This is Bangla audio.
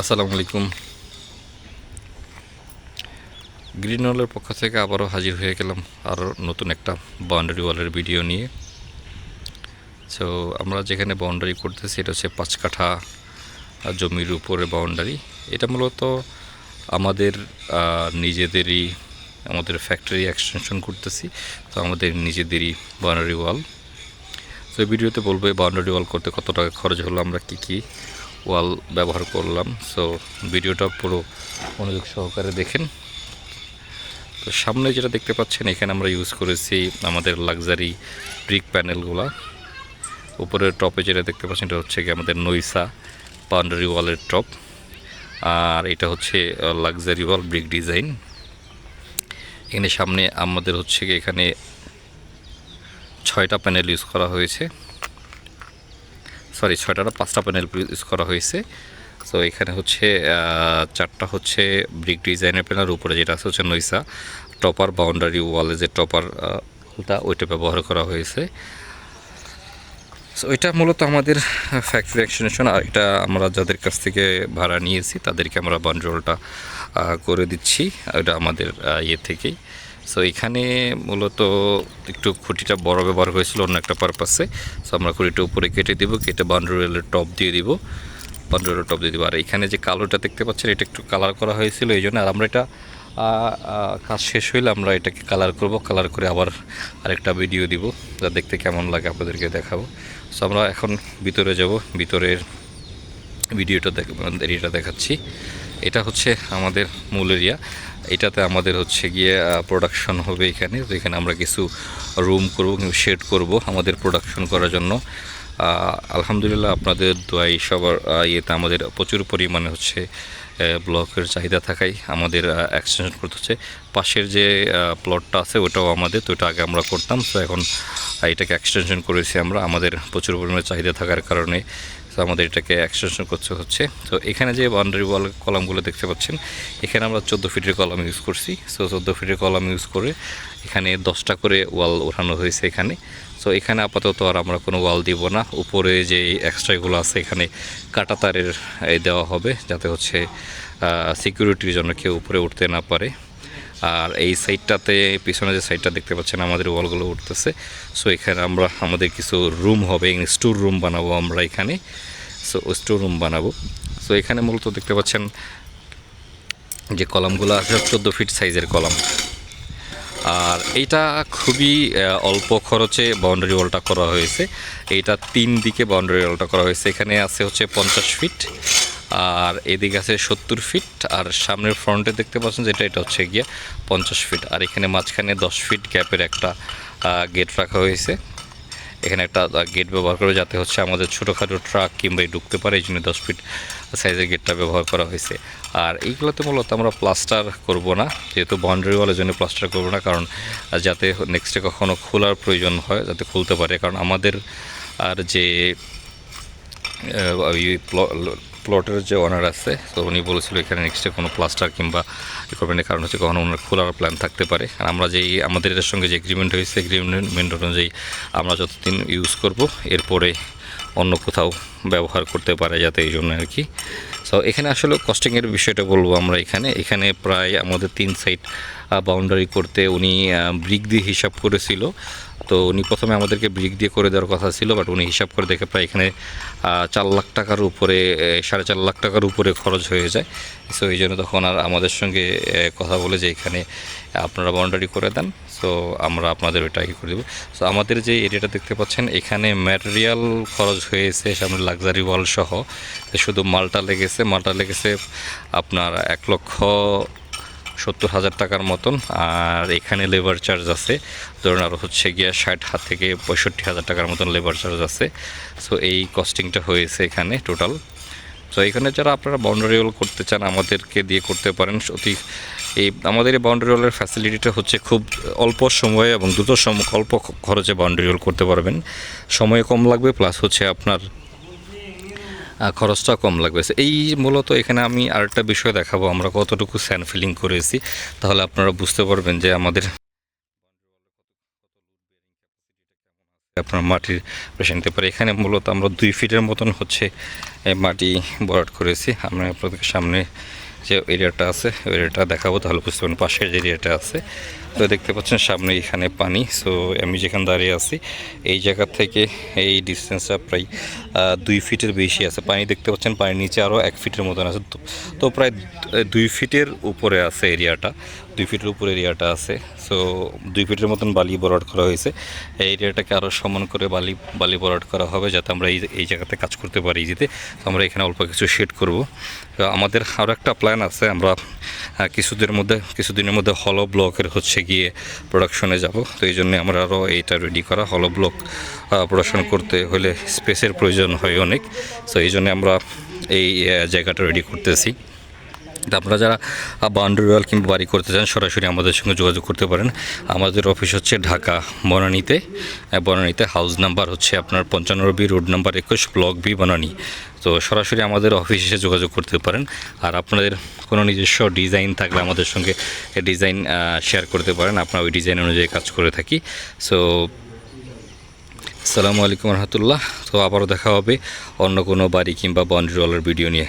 আসসালামু আলাইকুম। গ্রিন ওয়ালের পক্ষ থেকে আবারও হাজির হয়ে গেলাম আরও নতুন একটা বাউন্ডারি ওয়ালের ভিডিও নিয়ে। সো আমরা যেখানে বাউন্ডারি করতেছি, এটা হচ্ছে পাঁচ কাঠা জমির উপরে বাউন্ডারি এটা মূলত আমাদের নিজেদেরই, আমাদের ফ্যাক্টরি এক্সটেনশন করতেছি, তো আমাদের নিজেদেরই বাউন্ডারি ওয়াল তো ভিডিওতে বলব বাউন্ডারি ওয়াল করতে কত টাকা খরচ হলো, আমরা কী কী ওয়াল ব্যবহার করলাম। সো ভিডিওটা পুরো মনোযোগ সহকারে দেখেন। তো সামনে যেটা দেখতে পাচ্ছেন, এখানে আমরা ইউজ করেছি আমাদের লাক্সারি ব্রিক প্যানেলগুলা উপরের টপে যেটা দেখতে পাচ্ছেন, এটা হচ্ছে কি আমাদের নইসা বাউন্ডারি ওয়ালের টপ আর এটা হচ্ছে লাক্সারি ওয়াল ব্রিক ডিজাইন এখানে সামনে আমাদের হচ্ছে এখানে ছয়টা প্যানেল ইউজ করা হয়েছে। সরি ছয়টা না, পাঁচটা প্যানেল ইউজ করা হয়েছে। সো এখানে হচ্ছে চারটা হচ্ছে ব্রিক ডিজাইনের প্যানেল উপরে যেটা আছে হচ্ছে নইসা। টপার বাউন্ডারি ওয়ালে যে টপার ওটা ওইটা ব্যবহার করা হয়েছে। সো এটা মূলত আমাদের ফ্যাক্টরি এক্সটেনশন আর এটা আমরা যাদের কাছ থেকে ভাড়া নিয়েছি তাদেরকে আমরা বান্ডলটা করে দিচ্ছি। এটা আমাদের ইয়ে থেকেই। সো এখানে মূলত একটু খুঁটিটা বড় ব্যবহার হয়েছিল অন্য একটা পারপাসে সো আমরা খুঁটিটা উপরে কেটে দিব, কেটে বান্ডরেলের টপ দিয়ে দিব। বান্ডরেলের টপ দিয়ে দিব। আর এখানে যে কালোটা দেখতে পাচ্ছেন, এটা একটু কালার করা হয়েছিল এই জন্য আর আমরা এটা কাজ শেষ হইলে আমরা এটাকে কালার করব কালার করে আবার আরেকটা ভিডিও দিব, যা দেখতে কেমন লাগে আপনাদেরকে দেখাবো। সো আমরা এখন ভিতরে যাব, ভিতরের ভিডিওটা দেখ এরিয়াটা দেখাচ্ছি। এটা হচ্ছে আমাদের মূল এরিয়া। এটাতে আমাদের হচ্ছে গিয়ে প্রোডাকশন হবে এখানে। তো এখানে আমরা কিছু রুম করব শেড করব আমাদের প্রোডাকশন করার জন্য। আলহামদুলিল্লাহ আপনাদের দোয়াই সবার ইয়েতে আমাদের প্রচুর পরিমাণে হচ্ছে ব্লকের চাহিদা থাকাই আমাদের এক্সটেনশন করতে হচ্ছে। পাশের যে প্লটটা আছে ওটাও আমাদের, তো ওটা আগে আমরা করতাম। তো এখন এটাকে এক্সটেনশন করেছি আমরা। আমাদের প্রচুর পরিমাণে চাহিদা থাকার কারণে তো আমাদের এটাকে এক্সটেনশন করতে হচ্ছে। তো এখানে যে বাউন্ডারি ওয়াল কলামগুলো দেখতে পাচ্ছেন, এখানে আমরা চোদ্দ ফিটের কলাম ইউজ করছি। সো চোদ্দ ফিটের কলাম ইউজ করে এখানে দশটা করে ওয়াল ওঠানো হয়েছে এখানে। সো এখানে আপাতত আর আমরা কোনো ওয়াল দিব না। উপরে যে এক্সট্রাগুলো আছে, এখানে কাটা তারের দেওয়া হবে, যাতে হচ্ছে সিকিউরিটির জন্য কেউ উপরে উঠতে না পারে। আর এই সাইডটাতে পিছনে যে সাইডটা দেখতে পাচ্ছেন, আমাদের ওয়ালগুলো উঠতেছে। সো এখানে আমরা, আমাদের কিছু রুম হবে স্টোর রুম বানাবো আমরা এখানে। সো স্টোর রুম বানাবো। সো এখানে মূলত দেখতে পাচ্ছেন যে কলামগুলো আছে, চোদ্দ ফিট সাইজের কলাম। আর এইটা খুবই অল্প খরচে বাউন্ডারি ওয়ালটা করা হয়েছে। এইটা তিন দিকে বাউন্ডারি ওয়ালটা করা হয়েছে। এখানে আছে হচ্ছে পঞ্চাশ ফিট। আর এদিকে আছে সত্তর ফিট আর সামনের ফ্রন্টে দেখতে পাচ্ছেন যেটা, এটা হচ্ছে গিয়ে পঞ্চাশ ফিট আর এখানে মাঝখানে দশ ফিট গ্যাপের একটা গেট রাখা হয়েছে। এখানে একটা গেট ব্যবহার করে যাতে হচ্ছে আমাদের ছোটোখাটো ট্রাক কিংবা ঢুকতে পারে, এই জন্য দশ ফিট সাইজের গেটটা ব্যবহার করা হয়েছে। আর এইগুলোতে মূলত আমরা প্লাস্টার করব না, যেহেতু বাউন্ডারি ওয়ালের জন্য প্লাস্টার করব না, কারণ যাতে নেক্সটে কখনো খোলার প্রয়োজন হয়, যাতে খুলতে পারে। কারণ আমাদের, আর যে প্লটের যে ওনার আছে তো উনি বলেছিল এখানে নেক্সটে কোনো প্লাস্টার কিংবা ই করবেন না, কারণ হচ্ছে কখনো ওনার খোলার প্ল্যান থাকতে পারে। আর আমরা যেই আমাদের এর সঙ্গে যে এগ্রিমেন্ট হয়েছে এগ্রিমেন্ট অনুযায়ী আমরা যতদিন ইউজ করব এরপরে অন্য কোথাও ব্যবহার করতে পারে যাতে এই জন্য আর কি সো এখানে আসলে কস্টিংয়ের বিষয়টা বলব আমরা এখানে। এখানে প্রায় আমাদের তিন সাইড বাউন্ডারি করতে উনি ব্রিক দিয়ে হিসাব করেছিল। তো উনি প্রথমে আমাদেরকে ব্রিক দিয়ে করে দেওয়ার কথা ছিল বাট উনি হিসাব করে দেখে প্রায় এখানে চার লাখ টাকার উপরে সাড়ে চার লাখ টাকার উপরে খরচ হয়ে যায়। সো এই জন্য তখন আর আমাদের সঙ্গে কথা বলে যে এখানে আপনারা বাউন্ডারি করে দেন। সো আমরা আপনাদের ওইটা ই করে দেবো। সো আমাদের যে এরিয়াটা দেখতে পাচ্ছেন, এখানে ম্যাটেরিয়াল খরচ হয়েছে সামনে লাক্সারি ওয়াল সহ। শুধু মালটা লেগেছে মালটা লেগেছে আপনার এক লক্ষ সত্তর হাজার টাকার মতন, আর এখানে লেবার চার্জ আছে। ধরুন আরও হচ্ছে গিয়া ষাট হাত থেকে পঁয়ষট্টি হাজার টাকার মতন লেবার চার্জ আছে। সো এই কস্টিংটা হয়েছে এখানে টোটাল তো এখানে যারা আপনারা বাউন্ডারি ওয়াল করতে চান, আমাদেরকে দিয়ে করতে পারেন। অতি এই আমাদের এই বাউন্ডারি ওয়ালের ফ্যাসিলিটিটা হচ্ছে খুব অল্প সময়ে এবং দ্রুত সম, অল্প খরচে বাউন্ডারি ওয়াল করতে পারবেন। সময় কম লাগবে প্লাস হচ্ছে আপনার খরচটা কম লাগবে। এই মূলত এখানে আমি আরেকটা বিষয় দেখাবো। আমরা কতটুকু স্যান ফিলিং করেছি। তাহলে আপনারা বুঝতে পারবেন যে আমাদের আপনার মাটির পেশে নিতে পারে। এখানে মূলত আমরা দুই ফিটের মতন হচ্ছে মাটি বরাট করেছি। আমরা আপনাদের সামনে যে এরিয়াটা আছে এরিয়াটা দেখাবো। তাহলে বুঝতে পারবেন পাশের যে এরিয়াটা আছে। তো দেখতে পাচ্ছেন সামনে এখানে পানি সো আমি যেখানে দাঁড়িয়ে আছি, এই জায়গা থেকে এই ডিস্টেন্সটা প্রায় দুই ফিটের বেশি আছে। পানি দেখতে পাচ্ছেন, পানির নিচে আরও এক ফিটের মতন আছে। তো- প্রায় দুই ফিটের উপরে আছে এরিয়াটা দুই ফিটের উপরে এরিয়াটা আছে। সো দুই ফিটের মতন বালি বরাট করা হয়েছে। এই এরিয়াটাকে আরও সমান করে বালি বালি বরাট করা হবে, যাতে আমরা এই এই জায়গাতে কাজ করতে পারি ইজিতে আমরা এখানে অল্প কিছু শেড করব। আমাদের আরও একটা প্ল্যান আছে, আমরা আহ, কিছুদিনের মধ্যে কিছুদিনের মধ্যে হলো ব্লকের হচ্ছে গিয়ে প্রোডাকশনে যাব। তো এই জন্য আমরা আরও এইটা রেডি করা হলো ব্লক প্রোডাকশন করতে হলে স্পেসের প্রয়োজন হয় অনেক। তো এই জন্য আমরা এই জায়গাটা রেডি করতেছি। আপনারা যারা বাউন্ডারি ওয়াল কিংবা বাড়ি করতে চান, সরাসরি আমাদের সঙ্গে যোগাযোগ করতে পারেন। আমাদের অফিস হচ্ছে ঢাকা, বনানীতে। বনানীতে হাউস নাম্বার হচ্ছে আপনার পঞ্চান্ন বি রোড নাম্বার একুশ ব্লক বি বনানী। তো সরাসরি আমাদের অফিসে এসে যোগাযোগ করতে পারেন। আর আপনাদের কোনো নিজস্ব ডিজাইন থাকলে আমাদের সঙ্গে ডিজাইন শেয়ার করতে পারেন। আপনার ওই ডিজাইন অনুযায়ী কাজ করে থাকি। সো আসসালামু আলাইকুম রহমতুল্লাহ। তো আবারও দেখা হবে অন্য কোনো বাড়ি কিংবা বাউন্ডারি ওয়ালের ভিডিও নিয়ে।